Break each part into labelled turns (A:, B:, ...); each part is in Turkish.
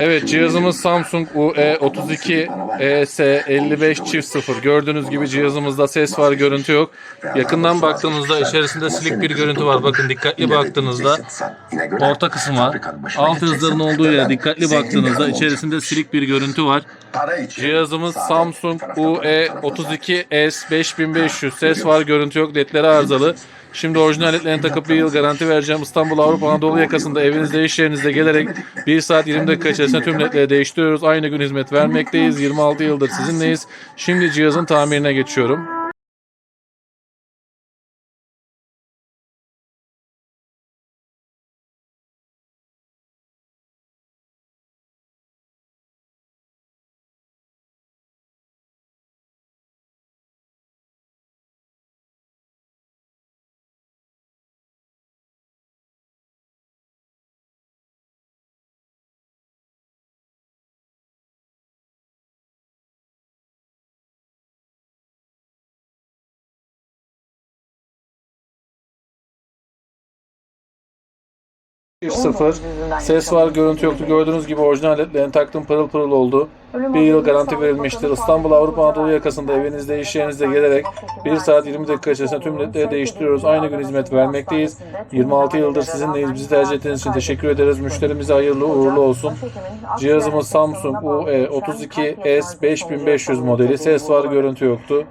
A: Evet cihazımız Samsung E UE32 ES55 çift 0. Gördüğünüz gibi cihazımızda ses var, görüntü yok. Yakından baktığınızda içerisinde silik bir görüntü var. Bakın dikkatli baktığınızda orta kısma, alt hızların olduğu yere dikkatli baktığınızda içerisinde silik bir görüntü var. Cihazımız Samsung E UE32S 5500. Ses var, görüntü yok, ledleri arızalı. Şimdi orijinal ledlerini takıp bir yıl garanti vereceğim. İstanbul Avrupa Anadolu yakasında evinizde iş yerinizde gelerek 1 saat 20 dakika içerisinde tüm ledleri değiştiriyoruz. Aynı gün hizmet vermekteyiz. 26 yıldır sizinleyiz. Şimdi cihazın tamirine geçiyorum. Sıfır. Ses var, görüntü yoktu. Gördüğünüz gibi orijinal ledlerini taktım pırıl pırıl oldu. Bir yıl garanti verilmiştir. İstanbul Avrupa Anadolu yakasında evinizde, iş yerinizde gelerek 1 saat 20 dakika içerisinde tüm ledleri değiştiriyoruz. Aynı gün hizmet vermekteyiz. 26 yıldır sizinleyiz. Bizi tercih ettiğiniz için teşekkür ederiz. Müşterimize hayırlı uğurlu olsun. Cihazımız Samsung E UE32S 5500 modeli. Ses var, görüntü yoktu.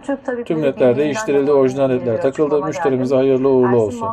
A: Tüm ledler değiştirildi. Orijinal ledler takıldı. Müşterimize hayırlı uğurlu olsun.